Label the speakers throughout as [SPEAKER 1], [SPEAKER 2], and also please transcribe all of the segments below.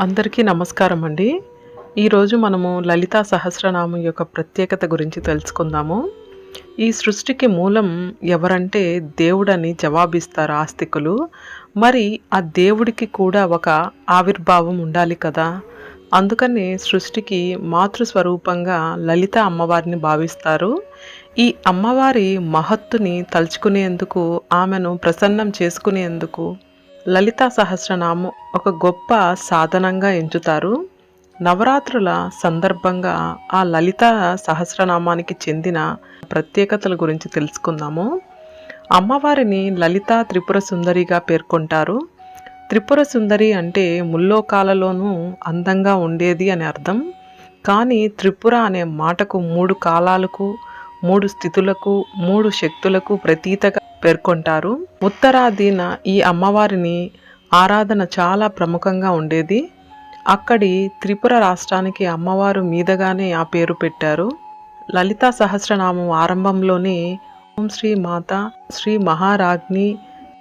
[SPEAKER 1] అందరికీ నమస్కారం అండి. ఈరోజు మనము లలితా సహస్రనామం యొక్క ప్రత్యేకత గురించి తెలుసుకుందాము. ఈ సృష్టికి మూలం ఎవరంటే దేవుడని జవాబిస్తారు ఆస్తికులు. మరి ఆ దేవుడికి కూడా ఒక ఆవిర్భావం ఉండాలి కదా. అందుకని సృష్టికి మాతృస్వరూపంగా లలిత అమ్మవారిని భావిస్తారు. ఈ అమ్మవారి మహత్తుని తలుచుకునేందుకు ఆమెను ప్రసన్నం చేసుకునేందుకు లలితా సహస్రనామం ఒక గొప్ప సాధనంగా ఎంచుతారు. నవరాత్రుల సందర్భంగా ఆ లలిత సహస్రనామానికి చెందిన ప్రత్యేకతల గురించి తెలుసుకుందాము. అమ్మవారిని లలిత త్రిపుర సుందరిగా పేర్కొంటారు. త్రిపుర సుందరి అంటే ముల్లోకాలలోనూ అందంగా ఉండేది అని అర్థం. కానీ త్రిపుర అనే మాటకు మూడు కాలాలకు మూడు స్థితులకు మూడు శక్తులకు ప్రతీతగా పేర్కొంటారు. ఉత్తరాదిన ఈ అమ్మవారిని ఆరాధన చాలా ప్రముఖంగా ఉండేది. అక్కడి త్రిపుర రాష్ట్రానికి అమ్మవారు మీదగానే ఆ పేరు పెట్టారు. లలితా సహస్రనామం ఆరంభంలోనే ఓం శ్రీ మాత శ్రీ మహారాజ్ని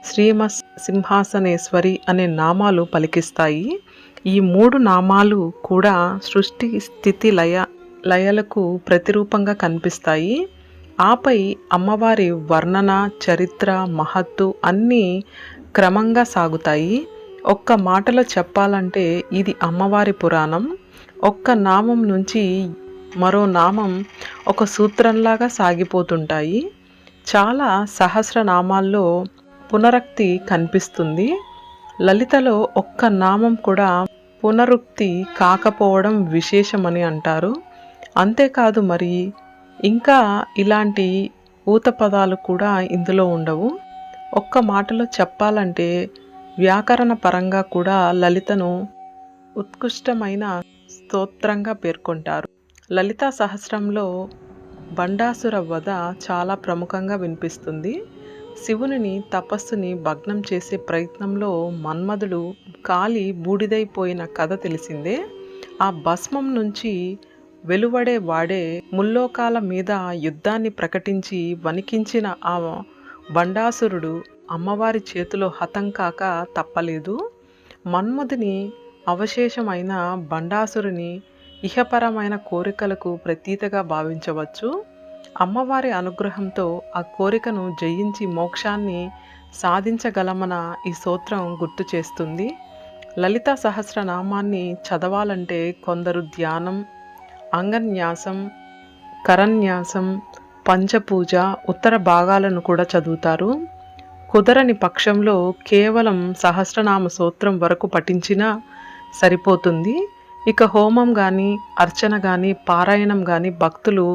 [SPEAKER 1] శ్రీమ సింహాసనేశ్వరి అనే నామాలు పలికిస్తాయి. ఈ మూడు నామాలు కూడా సృష్టి స్థితి లయ లయలకు ప్రతిరూపంగా కనిపిస్తాయి. ఆపై అమ్మవారి వర్ణన చరిత్ర మహత్తు అన్నీ క్రమంగా సాగుతాయి. ఒక్క మాటలో చెప్పాలంటే ఇది అమ్మవారి పురాణం. ఒక్క నామం నుంచి మరో నామం ఒక సూత్రంలాగా సాగిపోతుంటాయి. చాలా సహస్రనామాల్లో పునరుక్తి కనిపిస్తుంది. లలితలో ఒక్క నామం కూడా పునరుక్తి కాకపోవడం విశేషమని అంటారు. అంతేకాదు మరి ఇంకా ఇలాంటి ఊత పదాలు కూడా ఇందులో ఉండవు. ఒక్క మాటలో చెప్పాలంటే వ్యాకరణ పరంగా కూడా లలితను ఉత్కృష్టమైన స్తోత్రంగా పేర్కొంటారు. లలితా సహస్రంలో బండాసుర వధ చాలా ప్రముఖంగా వినిపిస్తుంది. శివునిని తపస్సుని భగ్నం చేసే ప్రయత్నంలో మన్మధుడు కాలి బూడిదైపోయిన కథ తెలిసిందే. ఆ భస్మం నుంచి వెలువడే వాడే ముల్లోకాల మీద యుద్ధాన్ని ప్రకటించి వణికించిన ఆ బండాసురుడు అమ్మవారి చేతిలో హతం కాక తప్పలేదు. మన్మధుని అవశేషమైన బండాసురుని ఇహపరమైన కోరికలకు ప్రతీతగా భావించవచ్చు. అమ్మవారి అనుగ్రహంతో ఆ కోరికను జయించి మోక్షాన్ని సాధించగలమన ఈ సూత్రం గుర్తు చేస్తుంది. లలిత సహస్రనామాన్ని చదవాలంటే కొందరు ధ్యానం అంగన్యాసం కరన్యాసం పంచపూజ ఉత్తర భాగాలను కూడా చదువుతారు. కుదరని పక్షంలో కేవలం సహస్రనామ సూత్రం వరకు పఠించినా సరిపోతుంది. ఇక హోమం కానీ అర్చన కానీ పారాయణం కానీ భక్తులు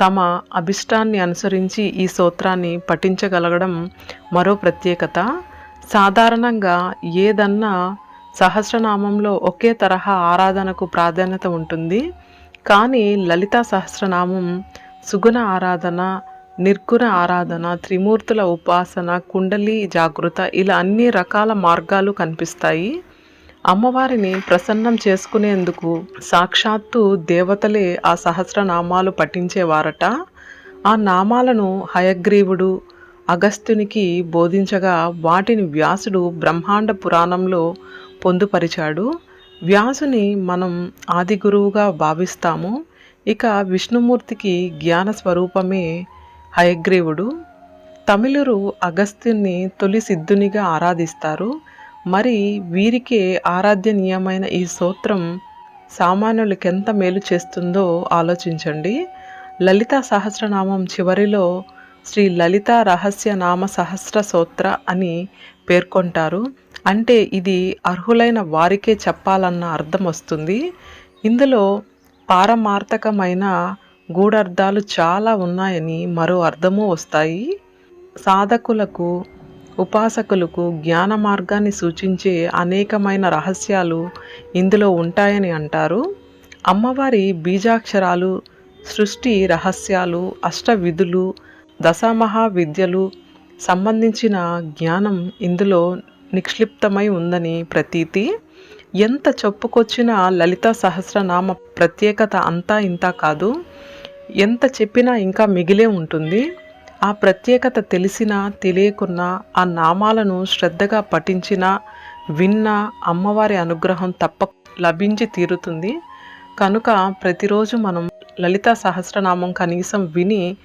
[SPEAKER 1] తమ అభిష్టాన్ని అనుసరించి ఈ సూత్రాన్ని పఠించగలగడం మరో ప్రత్యేకత. సాధారణంగా ఏదన్నా సహస్రనామంలో ఒకే తరహా ఆరాధనకు ప్రాధాన్యత ఉంటుంది. కానీ లలితా సహస్రనామం సుగుణ ఆరాధన నిర్గుణ ఆరాధన త్రిమూర్తుల ఉపాసన కుండలి జాగృత ఇలా అన్ని రకాల మార్గాలు కనిపిస్తాయి. అమ్మవారిని ప్రసన్నం చేసుకునేందుకు సాక్షాత్తు దేవతలే ఆ సహస్రనామాలు పఠించేవారట. ఆ నామాలను హయగ్రీవుడు అగస్త్యునికి బోధించగా వాటిని వ్యాసుడు బ్రహ్మాండ పురాణంలో పొందుపరిచాడు. వ్యాసుని మనం ఆది గురువుగా భావిస్తాము. ఇక విష్ణుమూర్తికి జ్ఞాన స్వరూపమే హయగ్రీవుడు. తమిళురు అగస్త్యుని తొలి సిద్ధునిగా ఆరాధిస్తారు. మరి వీరికే ఆరాధ్యనీయమైన ఈ సూత్రం సామాన్యులకెంత మేలు చేస్తుందో ఆలోచించండి. లలితా సహస్రనామం చివరిలో శ్రీ లలిత రహస్య నామ సహస్ర సూత్ర అని పేర్కొంటారు. అంటే ఇది అర్హులైన వారికే చెప్పాలన్న అర్థం వస్తుంది. ఇందులో పారమార్థకమైన గూఢార్థాలు చాలా ఉన్నాయని మరో అర్థము వస్తాయి. సాధకులకు ఉపాసకులకు జ్ఞాన మార్గాన్ని సూచించే అనేకమైన రహస్యాలు ఇందులో ఉంటాయని అంటారు. అమ్మవారి బీజాక్షరాలు సృష్టి రహస్యాలు అష్టవిధులు దశమహా విద్యలు సంబంధించిన జ్ఞానం ఇందులో నిక్షిప్తమై ఉందని ప్రతీతి. ఎంత చెప్పుకొచ్చినా లలిత సహస్రనామ ప్రత్యేకత అంతా ఇంత కాదు. ఎంత చెప్పినా ఇంకా మిగిలే ఉంటుంది. ఆ ప్రత్యేకత తెలిసినా తెలియకున్నా ఆ నామాలను శ్రద్ధగా పఠించినా విన్నా అమ్మవారి అనుగ్రహం తప్ప లభించి తీరుతుంది. కనుక ప్రతిరోజు మనం లలితా సహస్రనామం కనీసం విని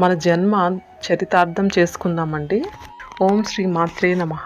[SPEAKER 1] మన జన్మ చరితార్థం చేసుకుందామండి. ఓం శ్రీ మాత్రే నమః.